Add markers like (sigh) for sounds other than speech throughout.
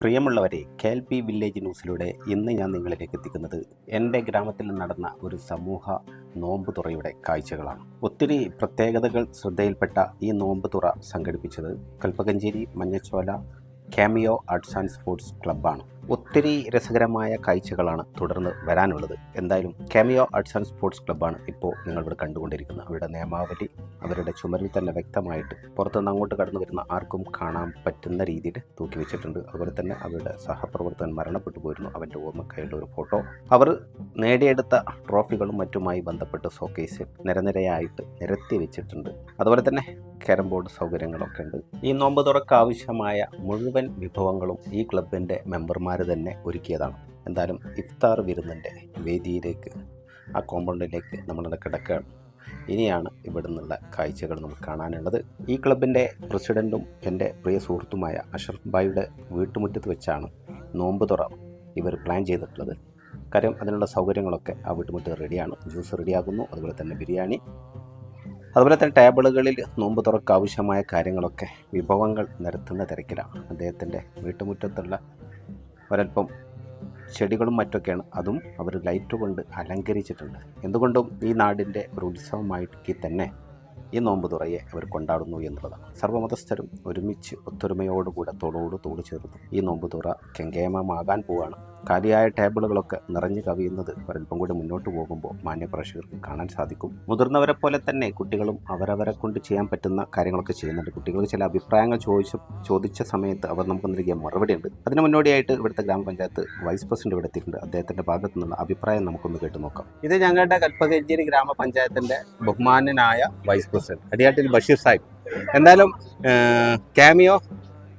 പ്രിയമുള്ളവരെ K L P village ന്യൂസിലൂടെ ഇന്ന് ഞാൻ നിങ്ങളിലേക്ക് എത്തിക്കുന്നത് എന്റെ ഗ്രാമത്തിൽ നടന്ന ഒരു സമൂഹ നോമ്പ് തുറയുടെ കാഴ്ചകളാണ്. ഒത്തിരി പ്രത്യേകതകൾ ശ്രദ്ധയിൽപ്പെട്ട ഈ നോമ്പ് തുറ സംഘടിപ്പിച്ചത് Kalpakanchery Manjachola cameo arts and sports ക്ലബ്ബാണ് ഒത്തിരി രസകരമായ കാഴ്ചകളാണ് തുടർന്ന് വരാനുള്ളത്. എന്തായാലും കാമിയോ ആർട്സ് ആൻഡ് സ്പോർട്സ് ക്ലബ്ബാണ് ഇപ്പോൾ നിങ്ങളിവിടെ കണ്ടുകൊണ്ടിരിക്കുന്നത്. അവരുടെ നിയമാവലി അവരുടെ ചുമരിൽ തന്നെ വ്യക്തമായിട്ട് പുറത്തുനിന്ന് അങ്ങോട്ട് കടന്നു വരുന്ന ആർക്കും കാണാൻ പറ്റുന്ന രീതിയിൽ തൂക്കി വെച്ചിട്ടുണ്ട്. അതുപോലെ തന്നെ അവരുടെ സഹപ്രവർത്തകൻ മരണപ്പെട്ടു പോയിരുന്നു. അവന്റെ ഓർമ്മക്കായുള്ള ഒരു ഫോട്ടോ. അവർ നേടിയെടുത്ത ട്രോഫികളും മറ്റുമായി ബന്ധപ്പെട്ട് ഷോക്കേസിൽ നിരനിരയായിട്ട് നിരത്തി വെച്ചിട്ടുണ്ട്. അതുപോലെ തന്നെ ക്യാരം ബോർഡ് സൗകര്യങ്ങളൊക്കെ ഉണ്ട്. ഈ നോമ്പ് തുറക്ക് ആവശ്യമായ മുഴുവൻ വിഭവങ്ങളും ഈ ക്ലബിന്റെ മെമ്പർമാർ തന്നെ ഒരുക്കിയതാണ്. എന്തായാലും ഇഫ്താർ വിരുന്നിന്റെ വേദിയിലേക്ക് ആ കോമ്പൗണ്ടിലേക്ക് നമ്മളിവിടെ കിടക്കുകയാണ്. ഇനിയാണ് ഇവിടെ നിന്നുള്ള കാഴ്ചകൾ നമുക്ക് കാണാനുള്ളത്. ഈ ക്ലബിന്റെ പ്രസിഡന്റും എന്റെ പ്രിയ സുഹൃത്തുമായ അഷറഫ് ബായിയുടെ വീട്ടുമുറ്റത്ത് വെച്ചാണ് നോമ്പ് തുറ ഇവർ പ്ലാൻ ചെയ്തിട്ടുള്ളത്. കാര്യം അതിനുള്ള സൗകര്യങ്ങളൊക്കെ ആ വീട്ടുമുറ്റത്ത് റെഡിയാണ് ജ്യൂസ് റെഡിയാകുന്നു അതുപോലെ തന്നെ ബിരിയാണി അതുപോലെ തന്നെ ടേബിളുകളിൽ നോമ്പ് തുറക്ക് ആവശ്യമായ കാര്യങ്ങളൊക്കെ വിഭവങ്ങൾ നിരത്തുന്ന തിരക്കിലാണ്. അദ്ദേഹത്തിന്റെ വീട്ടുമുറ്റത്തുള്ള ഒരല്പം ചെടികളും മറ്റൊക്കെയാണ് അതും അവർ ലൈറ്റ് കൊണ്ട് അലങ്കരിച്ചിട്ടുണ്ട്. എന്തുകൊണ്ടും ഈ നാടിന്റെ ഒരു ഉത്സവമായിട്ട് തന്നെ ഈ നോമ്പ് തുറയെ അവർ കൊണ്ടാടുന്നു എന്നുള്ളതാണ്. സർവമതസ്ഥരും ഒരുമിച്ച് ഒത്തൊരുമയോടുകൂടെ തോളോട് തോട് ചേർന്ന് ഈ നോമ്പ് തുറ കെങ്കേമമാകാൻ പോവാണ്. കാലിയായ ടേബിളുകളൊക്കെ നിറഞ്ഞു കവിയുന്നത് ഒരല്പം കൂടി മുന്നോട്ട് പോകുമ്പോൾ മാന്യപ്രേക്ഷകർക്ക് കാണാൻ സാധിക്കും. മുതിർന്നവരെ പോലെ തന്നെ കുട്ടികളും അവരവരെ കൊണ്ട് ചെയ്യാൻ പറ്റുന്ന കാര്യങ്ങളൊക്കെ ചെയ്യുന്നുണ്ട്. കുട്ടികൾക്ക് ചില അഭിപ്രായങ്ങൾ ചോദിച്ച ചോദിച്ച സമയത്ത് അവർ നമുക്ക് നൽകിയ മറുപടി ഉണ്ട് അതിന് മുന്നോടിയായിട്ട് ഇവിടുത്തെ ഗ്രാമപഞ്ചായത്ത് വൈസ് പ്രസിഡന്റ് ഇവിടെ എത്തിയിട്ടുണ്ട്. അദ്ദേഹത്തിന്റെ ഭാഗത്തു നിന്നുള്ള അഭിപ്രായം നമുക്കൊന്ന് കേട്ട് നോക്കാം. ഇത് ഞങ്ങളുടെ കൽപ്പകഞ്ചേരി ഗ്രാമപഞ്ചായത്തിന്റെ ബഹുമാനനായ വൈസ് പ്രസിഡന്റ് അടിയാട്ടിൽ ബഷീർ സാഹിബ്. എന്തായാലും കാമിയോ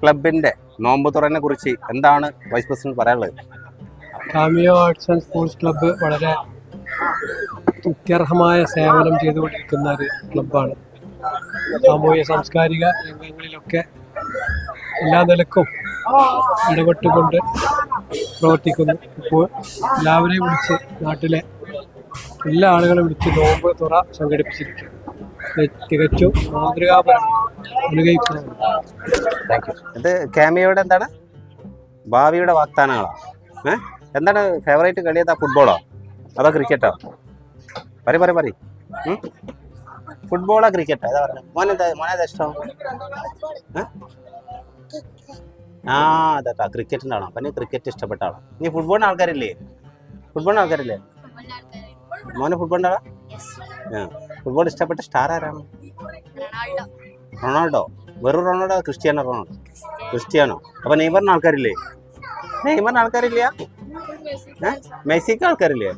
ക്ലബിന്റെ നോമ്പ് തുറനെ കുറിച്ച് എന്താണ് വൈസ് പ്രസിഡന്റ് പറയാനുള്ളത്? Cameo arts and sports club വളരെ തുത്യർഹമായ സേവനം ചെയ്തുകൊണ്ടിരിക്കുന്ന ഒരു ക്ലബ്ബാണ്. സാമൂഹ്യ സാംസ്കാരിക രംഗങ്ങളിലൊക്കെ എല്ലാ നിലക്കും ഇടപെട്ടുകൊണ്ട് പ്രവർത്തിക്കുന്നു. ഇപ്പോൾ എല്ലാവരെയും വിളിച്ച് നാട്ടിലെ എല്ലാ ആളുകളും വിളിച്ച് നോമ്പ് തുറ സംഘടിപ്പിച്ചിരിക്കും തികച്ചും മാതൃകാപരം താങ്ക് യു ഇത് കാമിയോയുടെ എന്താണ്? ഭാവിയുടെ വാഗ്ദാനങ്ങളാണ് ഏ? എന്താണ് ഫേവറേറ്റ് കളി ഏതാ? ഫുട്ബോളോ അതോ ക്രിക്കറ്റോ പറ പറ പറ ഫുട്ബോളോ ക്രിക്കറ്റോ ഏതാ പറഞ്ഞത് മോനെന്താ മോനേതാ ഇഷ്ടം? ആ അതാ ക്രിക്കറ്റിന്റെ ആണോ അപ്പം ക്രിക്കറ്റ് ഇഷ്ടപ്പെട്ട ആളാ. നീ ഫുട്ബോളിന് ആൾക്കാരില്ലേ? ഫുട്ബോളിന് ആൾക്കാരില്ലേ? മോനെ ഫുട്ബോളിന്റെ ആളാ? ഫുട്ബോൾ ഇഷ്ടപ്പെട്ട സ്റ്റാർ ആരാണ്? റൊണാൾഡോ. വെറും റൊണാൾഡോ ക്രിസ്ത്യാനോ റൊണാൾഡോ? ക്രിസ്ത്യാനോ. അപ്പം നെയ്മറിന് ആൾക്കാരില്ലേ? നെയ്മറിന് ആൾക്കാരില്ല? മെസ്സിക്ക് ആൾക്കാരില്ലേ?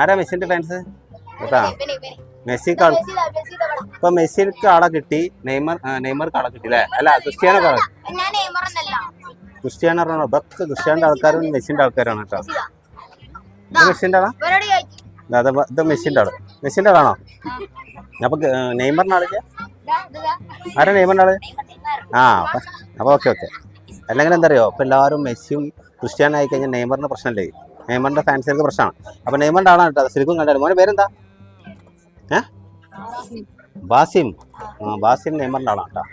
ആരാ മെസ്സിന്റെ ഫാൻസ് കേട്ടാ മെസ്സിക്ക് ആൾ ഇപ്പൊ മെസ്സിക്ക് ആളെ കിട്ടി. നെയ്മർ നെയ്മർക്ക് ആളെ കിട്ടി അല്ലേ? അല്ല ക്രിസ്ത്യാനോ ആളെ ക്രിസ്ത്യാനോ റൊണാൾഡോ. ഇതൊക്കെ ക്രിസ്ത്യാനോന്റെ ആൾക്കാരും മെസ്സിന്റെ ആൾക്കാരാണ് കേട്ടോ. ഇത്. മെസ്സിന്റെ ആളാ? ഇത് മെസ്സിന്റെ ആൾ. മെസ്സിന്റെ ആളാണോ? അപ്പൊ നെയ്മറിന്റെ ആളില്ല. ആരാ നെയ്മറിന്റെ ആൾ? ആ അപ്പൊ ഓക്കെ ഓക്കെ. അല്ലെങ്കിൽ എന്താ അറിയോ? ഇപ്പൊ എല്ലാവരും മെസ്സിയും ക്രിസ്ത്യാനോ ആയി കഴിഞ്ഞാൽ നെയ്മറിന്റെ പ്രശ്നമല്ലേ? നെയ്മറിന്റെ ഫാൻസുകൾക്ക് പ്രശ്നമാണ്. അപ്പൊ നെയ്മറിന്റെ ആളാണ് കേട്ടോ. ശരിക്കും കണ്ടാലും മോനെ പേരെന്താ? ഏ? ബാസിം. ആ ബാസിം നെയ്മറിന്റെ ആളാണ് കേട്ടോ.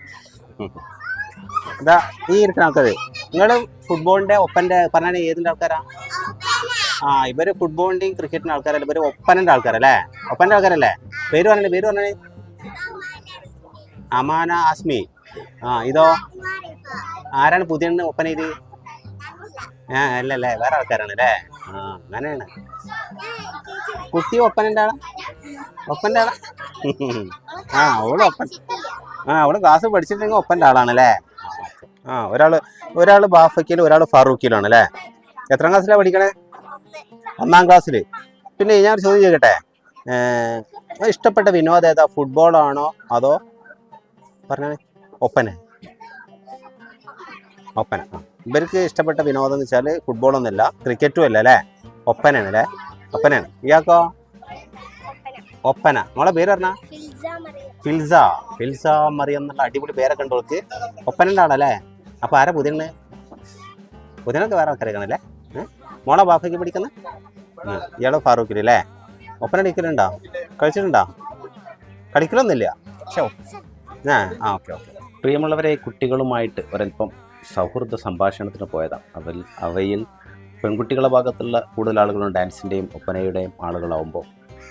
ഇതാ ഈ ഇരിക്കുന്ന ആൾക്കാര്. നിങ്ങൾ ഫുട്ബോളിന്റെ ഒപ്പന്റെ പറഞ്ഞാൽ ഏതിന്റെ ആൾക്കാരാ? ആ ഇവർ ഫുട്ബോളിന്റെയും ക്രിക്കറ്റിന്റെ ആൾക്കാരല്ല. ഇവർ ഒപ്പനന്റെ ആൾക്കാരല്ലേ? ഒപ്പന്റെ ആൾക്കാരല്ലേ? പേര് പറഞ്ഞേ പേര് പറഞ്ഞേ അമാന ആസ്മി. ആ ഇതോ? ആരാണ് പുതിയ ഒപ്പനയിൽ ആ അല്ലല്ലേ. വേറെ ആൾക്കാരാണ് അല്ലേ? അങ്ങനെയാണ്. കുട്ടി ഒപ്പനന്റെ ആളാ ഒപ്പന്റെ ആളാ? (laughs) ആ അവൾ ഒപ്പൻ. ആ അവൾ ക്ലാസ് പഠിച്ചിട്ടുണ്ടെങ്കിൽ ഒപ്പന്റെ ആളാണ് അല്ലേ ആ ഒരാൾ ഒരാൾ ബാഫക്കിലും ഒരാൾ ഫാറൂഖിലും ആണ് അല്ലേ എത്രാം ക്ലാസ്സിലാണ് പഠിക്കണേ? ഒന്നാം ക്ലാസ്സിൽ പിന്നെ ഞാൻ ഒരു ചോദ്യം ചോദിക്കട്ടെ? ഇഷ്ടപ്പെട്ട വിനോദം ഏതാ? ഫുട്ബോളാണോ അതോ പറഞ്ഞേ ഒപ്പനെ? ഒപ്പന ആ. ഇവർക്ക് ഇഷ്ടപ്പെട്ട വിനോദം എന്ന് വെച്ചാൽ ഫുട്ബോളൊന്നുമല്ല ക്രിക്കറ്റും അല്ല അല്ലേ? ഒപ്പനയാണ്. അല്ലേ ഒപ്പനാണ് ഇയാൾക്കോ? ഒപ്പന. മോളെ പേര് പറഞ്ഞ? ഫിൽസ ഫിൽസ മറിയം എന്നുള്ള അടിപൊളി പേരൊക്കെ ഉണ്ട് അവൾക്ക് ഒപ്പനന്റെ ആളല്ലേ? അപ്പൊ ആരാ പുതിയണ് പുതിയനൊക്കെ വേറെ ആൾക്കാരൊക്കെയാണല്ലേ? മോളെ ബാഫയ്ക്ക് പഠിക്കുന്ന? ഇയാളെ ഫാറൂഖിൽ അല്ലേ? ഒപ്പന അടിക്കലുണ്ടോ കഴിച്ചിട്ടുണ്ടോ കളിക്കലൊന്നുമില്ല? ആ ആ ഓക്കെ ഓക്കെ. പ്രിയമുള്ളവരെ കുട്ടികളുമായിട്ട് ഒരല്പം സൗഹൃദ സംഭാഷണത്തിന് പോയതാണ് അവൽ അവയിൽ പെൺകുട്ടികളുടെ ഭാഗത്തുള്ള കൂടുതൽ ആളുകളും ഡാൻസിന്റെയും ഒപ്പനയുടെയും ആളുകളാവുമ്പോൾ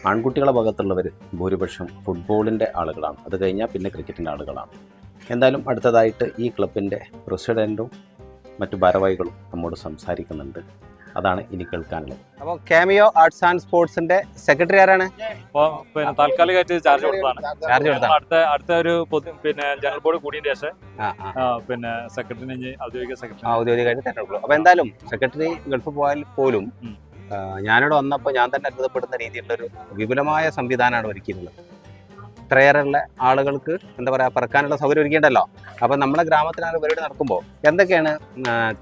ആൺകുട്ടികളുടെ ഭാഗത്തുള്ളവർ ഭൂരിപക്ഷം ഫുട്ബോളിന്റെ ആളുകളാണ്. അത് കഴിഞ്ഞാൽ പിന്നെ ക്രിക്കറ്റിന്റെ ആളുകളാണ്. എന്തായാലും അടുത്തതായിട്ട് ഈ ക്ലബിന്റെ പ്രസിഡന്റും മറ്റു ഭാരവാഹികളും നമ്മോട് സംസാരിക്കുന്നുണ്ട്. അതാണ് ഇനി കേൾക്കാനുള്ളത്. അപ്പോൾ കാമിയോ ആർട്സ് ആൻഡ് സ്പോർട്സിന്റെ സെക്രട്ടറി ആരാണ്? അപ്പൊ പിന്നെ താൽക്കാലികമായിട്ട് ചാർജ് കൊടുത്താണ് ചാർജ് കൊടുത്താണ് അടുത്ത അടുത്ത ഒരു പൊതു- പിന്നെ ജനറൽ ബോർഡ് കൂടിയതിന് ശേഷം ആ ആ. ആ, പിന്നെ സെക്രട്ടറിനെ ഇനി ഔദ്യോഗിക സെക്രട്ടറി ഔദ്യോഗികമായിട്ട് തെരഞ്ഞെടുക്കുള്ളൂ. അപ്പോൾ എന്തായാലും സെക്രട്ടറി ഗൾഫ് പോയാൽ പോലും ഉം. ആ, ഞാനിവിടെ വന്നപ്പോൾ ഞാൻ തന്നെ അത്ഭുതപ്പെടുന്ന രീതിയിലുള്ളൊരു വിപുലമായ സംവിധാനമാണ് ഒരുക്കിയിട്ടുള്ളത് ഇത്രയേറെയുള്ള ആളുകൾക്ക് എന്താ പറയുക പറക്കാനുള്ള സൗകര്യം ഒരുക്കിയിട്ടുണ്ടല്ലോ. അപ്പോൾ നമ്മുടെ ഗ്രാമത്തിലാണ് പരിപാടി നടക്കുമ്പോൾ എന്തൊക്കെയാണ്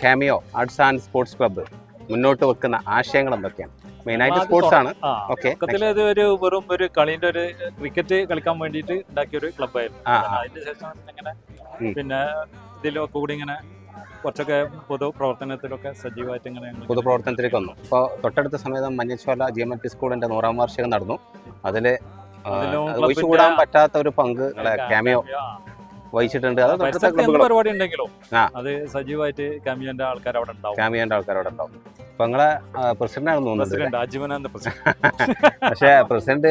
cameo arts and sports club മുന്നോട്ട് വെക്കുന്ന ആശയങ്ങൾ എന്തൊക്കെയാണ്? മെയിനായിട്ട് സ്പോർട്സ് ആണ്. ഓക്കെ ഇത് ഒരു വെറും ഒരു കളിന്റെ ഒരു ക്രിക്കറ്റ് കളിക്കാൻ വേണ്ടിയിട്ട് ഉണ്ടാക്കിയ ഒരു ക്ലബ്ബായിരുന്നു അതിന്റെ ശേഷം ഇങ്ങനെ പിന്നെ ഇതിലൊക്കെ കൂടി ഇങ്ങനെ കുറച്ചൊക്കെ പൊതു പ്രവർത്തനത്തിലൊക്കെ സജീവമായിട്ട് ഇങ്ങനെ പൊതുപ്രവർത്തനത്തിലേക്ക് വന്നു. ഇപ്പോൾ തൊട്ടടുത്ത സമയത്ത് Manjachola G M L T സ്കൂളിന്റെ നൂറാം വാർഷികം നടന്നു. അതിൽ അതിലും ഒഴിച്ചുകൂടാൻ പറ്റാത്ത ഒരു പങ്ക് ക്യാമിയോ വഹിച്ചിട്ടുണ്ട്. പരിപാടി ഉണ്ടെങ്കിലും. അത് സജീവമായിട്ട് കാമിയോന്റെ ആൾക്കാർ അവിടെ ഉണ്ടാവും. കാമിയോന്റെ ആൾക്കാർ അവിടെ ഉണ്ടാവും. അപ്പോൾ നിങ്ങളെ പ്രസിഡന്റ് ആണെന്ന് തോന്നുന്നുണ്ട് (laughs) പക്ഷേ പ്രസിഡന്റ്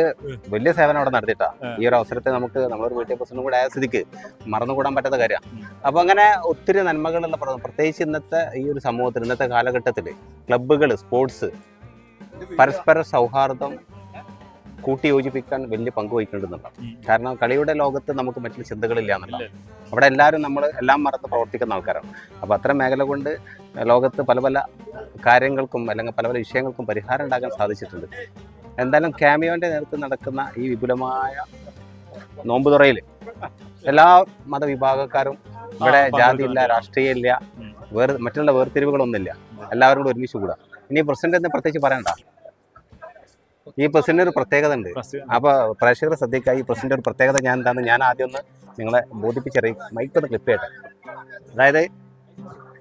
വലിയ സേവനം അവിടെ നടത്തിയിട്ടാ. ഈ ഒരു അവസരത്തെ നമുക്ക് നമ്മളൊരു വീട്ടിൽ പ്രസിഡന്റ് കൂടെ ആയ സ്ഥിതിക്ക് മറന്നുകൂടാൻ പറ്റാത്ത കാര്യമാണ് അപ്പൊ അങ്ങനെ ഒത്തിരി നന്മകളുള്ള പ്ര- പ്രത്യേകിച്ച് ഇന്നത്തെ ഈ ഒരു സമൂഹത്തിൽ ഇന്നത്തെ കാലഘട്ടത്തിൽ ക്ലബ്ബുകൾ സ്പോർട്സ് പരസ്പര സൗഹാർദ്ദം കൂട്ടി യോജിപ്പിക്കാൻ വലിയ പങ്ക് വഹിക്കേണ്ടതുണ്ടാവും. കാരണം കളിയുടെ ലോകത്ത് നമുക്ക് മറ്റു ചിന്തകളില്ല എന്നുള്ള അവിടെ എല്ലാവരും നമ്മൾ എല്ലാം മറന്ന് പ്രവർത്തിക്കുന്ന ആൾക്കാരാണ്. അപ്പോൾ അത്തരം മേഖല കൊണ്ട് ലോകത്ത് പല പല കാര്യങ്ങൾക്കും അല്ലെങ്കിൽ പല പല വിഷയങ്ങൾക്കും പരിഹാരം ഉണ്ടാക്കാൻ സാധിച്ചിട്ടുണ്ട്. എന്തായാലും ക്യാമിയോന്റെ നേതൃത്വം നടക്കുന്ന ഈ വിപുലമായ നോമ്പുതുറയിൽ എല്ലാ മതവിഭാഗക്കാരും ഇവിടെ ജാതിയില്ല രാഷ്ട്രീയം ഇല്ല വേർ മറ്റുള്ള വേർതിരിവുകളൊന്നുമില്ല. എല്ലാവരും കൂടെ ഒരുമിച്ച് കൂടാം ഇനി പ്രസിഡന്റ് എന്ന് പ്രത്യേകിച്ച് പറയണ്ട. ഈ പ്രസിഡന്റ് ഒരു പ്രത്യേകത ഉണ്ട് അപ്പൊ പ്രേക്ഷകർ ശ്രദ്ധിക്കുക ഈ പ്രസിഡന്റ് ഒരു പ്രത്യേകത ഞാൻ എന്താണ് ഞാൻ ആദ്യം ഒന്ന് നിങ്ങളെ ബോധിപ്പിച്ചറിയും. മൈക്കൊന്ന് ക്ലിപ്പ് ചെയ്യട്ടെ. അതായത്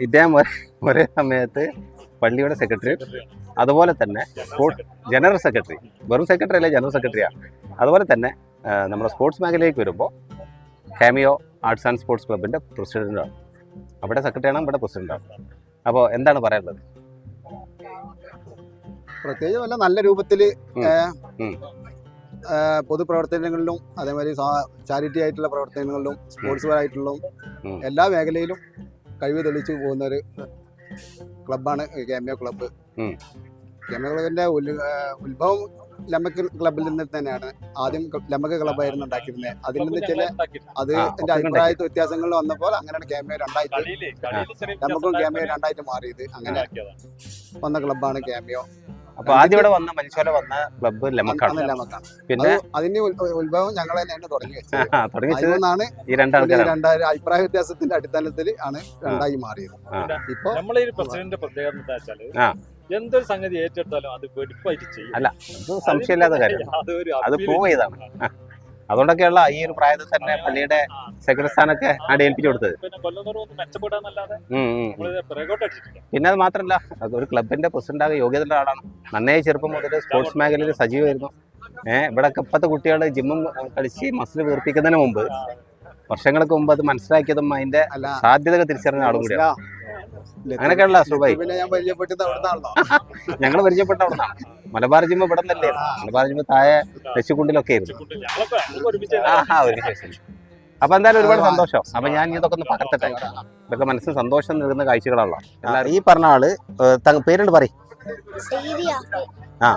ഇദ്ദേഹം ഒരേ- ഒരേ സമയത്ത് പള്ളിയുടെ സെക്രട്ടറി അതുപോലെ തന്നെ സ്പോർട്സ് ജനറൽ സെക്രട്ടറി വെറും സെക്രട്ടറി അല്ല ജനറൽ സെക്രട്ടറിയാണ് അതുപോലെ തന്നെ നമ്മുടെ സ്പോർട്സ് മേഖലയിലേക്ക് വരുമ്പോൾ കാമിയോ ആർട്സ് ആൻഡ് സ്പോർട്സ് ക്ലബിന്റെ പ്രസിഡന്റാണ് അവിടെ സെക്രട്ടറിയാണ് ഇവിടെ പ്രസിഡന്റാണ് അപ്പോൾ എന്താണ് പറയാനുള്ളത്? പ്രത്യേകിച്ച് വല്ല നല്ല രൂപത്തിൽ. പൊതുപ്രവർത്തനങ്ങളിലും അതേമാതിരി ചാരിറ്റി ആയിട്ടുള്ള പ്രവർത്തനങ്ങളിലും സ്പോർട്സ് പരമായിട്ടുള്ള എല്ലാ മേഖലയിലും കഴിവ് തെളിച്ചു പോകുന്ന ഒരു ക്ലബ്ബാണ് ക്യാമിയോ ക്ലബ്ബ്. ഉം. ക്യാമിയോ ക്ലബിന്റെ ഉത്ഭവം ലമക്ക് ക്ലബിൽ നിന്ന് തന്നെയാണ്. ആദ്യം ലമക്ക് ക്ലബായിരുന്നു ഉണ്ടാക്കിയിരുന്നത് അതിൽ നിന്ന് ചില അത് എന്റെ ഒക്കെ അഭിപ്രായ വ്യത്യാസങ്ങൾ വന്നപ്പോൾ അങ്ങനെയാണ് ക്യാമിയോ രണ്ടായിട്ട് ലമക്കും കേമ്യോ രണ്ടായിട്ട് മാറിയത്. അങ്ങനെ. വന്ന ക്ലബ്ബാണ് ക്യാമിയോ അപ്പോൾ ആദ്യം ഇവിടെ വന്ന മനുഷ്യരെ വന്ന ക്ലബ്ബ് ലെമക്കാണ് പിന്നെ അത് അതിന്റെ ഉത്ഭവം ഞങ്ങൾ തന്നെയാണ് തുടങ്ങി വെച്ചത്. ഈ രണ്ടായിരം അഭിപ്രായ വ്യത്യാസത്തിന്റെ അടിസ്ഥാനത്തിൽ ആണ് രണ്ടായി മാറിയത്. ഇപ്പൊ നമ്മളെ ഈ പ്രസിഡന്റ് പ്രത്യേകത എന്താ വെച്ചാൽ എന്തൊരു സംഗതി ഏറ്റെടുത്താലും അത് വെടിപ്പായിട്ട് ചെയ്യും. അല്ല സംശയമില്ലാത്ത കാര്യം. അത് ചെയ്തതാണ്. അതുകൊണ്ടൊക്കെയുള്ള ഈ ഒരു പ്രായത്തിൽ തന്നെ പള്ളിയുടെ സെക്രട്ടറി സ്ഥാനൊക്കെ ആ ഏൽപ്പിച്ചു കൊടുത്തത്. പിന്നെ അത് മാത്രമല്ല ഒരു ക്ലബിന്റെ പ്രസിഡന്റ് ആകെ യോഗ്യതയുള്ള ആളാണ്. നന്നേ ചെറുപ്പം മുതൽ സ്പോർട്സ് മേഖലയിൽ സജീവമായിരുന്നു. ഏഹ് ഇവിടെ ഇപ്പോഴത്തെ കുട്ടികൾ ജിമ്മും കളിച്ച് മസിൽ വീർപ്പിക്കുന്നതിന് മുമ്പ് വർഷങ്ങൾക്ക് മുമ്പ് അത് മനസ്സിലാക്കിയതും അതിന്റെ സാധ്യതകൾ തിരിച്ചറിഞ്ഞ ആളും കൂടിയാണ്. അങ്ങനെയൊക്കെയുള്ള സുബൈ ഞങ്ങൾ പരിചയപ്പെട്ട അവിടെ മലബാർ ജിമ്മ ഇവിടെ നിന്നല്ലേ മലബാർ ജിമ്മ താഴെ തെച്ചുകുണ്ടിലൊക്കെ ആയിരുന്നു. ഒരുമിച്ച് അപ്പൊ എന്തായാലും ഒരുപാട് സന്തോഷം. അപ്പൊ ഞാൻ ഇതൊക്കെ ഒന്ന് പകർത്തട്ടെ. ഇതൊക്കെ മനസ്സിന് സന്തോഷം നൽകുന്ന കാഴ്ചകളാണല്ലോ. എല്ലാവരും. ഈ പറഞ്ഞ ആൾ പേരുണ്ട് പറ ആ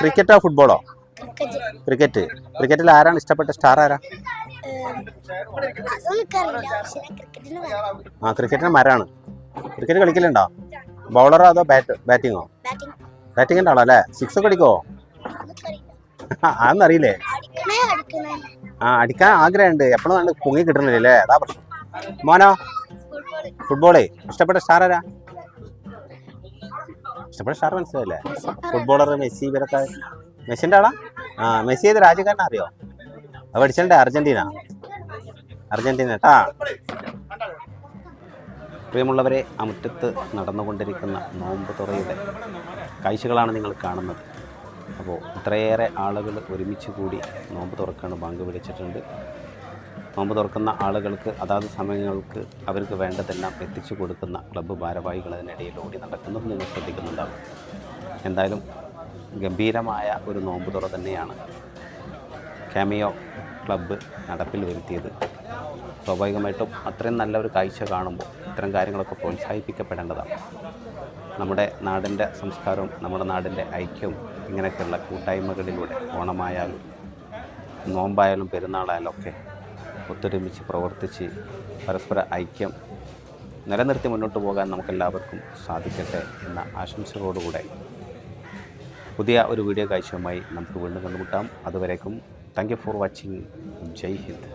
ക്രിക്കറ്റോ ഫുട്ബോളോ? ക്രിക്കറ്റ്. ക്രിക്കറ്റിൽ ആരാണ് ഇഷ്ടപ്പെട്ട സ്റ്റാർ ആരാ? ആ ക്രിക്കറ്റിന് മരാണ്. ക്രിക്കറ്റ് കളിക്കലുണ്ടോ? ബൗളറോ അതോ ബാറ്റ് ബാറ്റിങ്ങോ ബാറ്റിംഗ് ആളോ അല്ലേ? സിക്സ് ഒക്കെ അടിക്കോ അതൊന്നറിയില്ലേ ആ അടിക്കാൻ ആഗ്രഹമുണ്ട്. എപ്പോഴും നല്ല പൊങ്ങി കിട്ടണില്ലേ അതാ പ്രശ്നം. മോനോ? ഫുട്ബോളേ ഇഷ്ടപ്പെട്ട സ്റ്റാർ ആരാ? ഇഷ്ടപ്പെട്ട സ്റ്റാർ മനസ്സിലായില്ലേ? ഫുട്ബോളർ മെസ്സി ഇവരൊക്കെ. മെസ്സിന്റെ ആളാ? ആ മെസ്സി ഏത് രാജ്യക്കാരനാ അറിയോ? അത് പഠിച്ചിട്ടുണ്ട്? അർജന്റീന? അർജന്റീന കേട്ടാ പ്രിയമുള്ളവരെ ആ മുറ്റത്ത് നടന്നുകൊണ്ടിരിക്കുന്ന നോമ്പ് തുറയുടെ കാഴ്ചകളാണ് നിങ്ങൾ കാണുന്നത്. അപ്പോൾ ഇത്രയേറെ ആളുകൾ ഒരുമിച്ച് കൂടി നോമ്പ് തുറക്കാണ് ബാങ്ക് വിളിച്ചിട്ടുണ്ട്. നോമ്പ് തുറക്കുന്ന ആളുകൾക്ക് അതാത് സമയങ്ങൾക്ക് അവർക്ക് വേണ്ടതെല്ലാം എത്തിച്ചു കൊടുക്കുന്ന ക്ലബ്ബ് ഭാരവാഹികൾ അതിനിടയിൽ ഓടി നടക്കുന്നതും നിങ്ങൾ ശ്രദ്ധിക്കുന്നുണ്ടാവും. എന്തായാലും ഗംഭീരമായ ഒരു നോമ്പ് തുറ തന്നെയാണ്. കാമിയോ ക്ലബ്ബ് നടപ്പിൽ വരുത്തിയത്. സ്വാഭാവികമായിട്ടും അത്രയും നല്ല ഒരു കാഴ്ച കാണുമ്പോൾ ഇത്തരം കാര്യങ്ങളൊക്കെ പ്രോത്സാഹിപ്പിക്കപ്പെടേണ്ടതാണ്. നമ്മുടെ നാടിന്റെ സംസ്കാരവും നമ്മുടെ നാടിന്റെ ഐക്യവും ഇങ്ങനെയൊക്കെയുള്ള കൂട്ടായ്മകളിലൂടെ ഓണമായാലും നോമ്പായാലും പെരുന്നാളായാലും ഒക്കെ ഒത്തൊരുമിച്ച് പ്രവർത്തിച്ച് പരസ്പര ഐക്യം നിലനിർത്തി മുന്നോട്ട് പോകാൻ നമുക്കെല്ലാവർക്കും സാധിക്കട്ടെ എന്ന ആശംസകളോടുകൂടെ പുതിയ ഒരു വീഡിയോ കാഴ്ചയുമായി നമുക്ക് വീണ്ടും കണ്ടുമുട്ടാം. അതുവരേക്കും थैंक यू फॉर वॉचिंग जय हिंद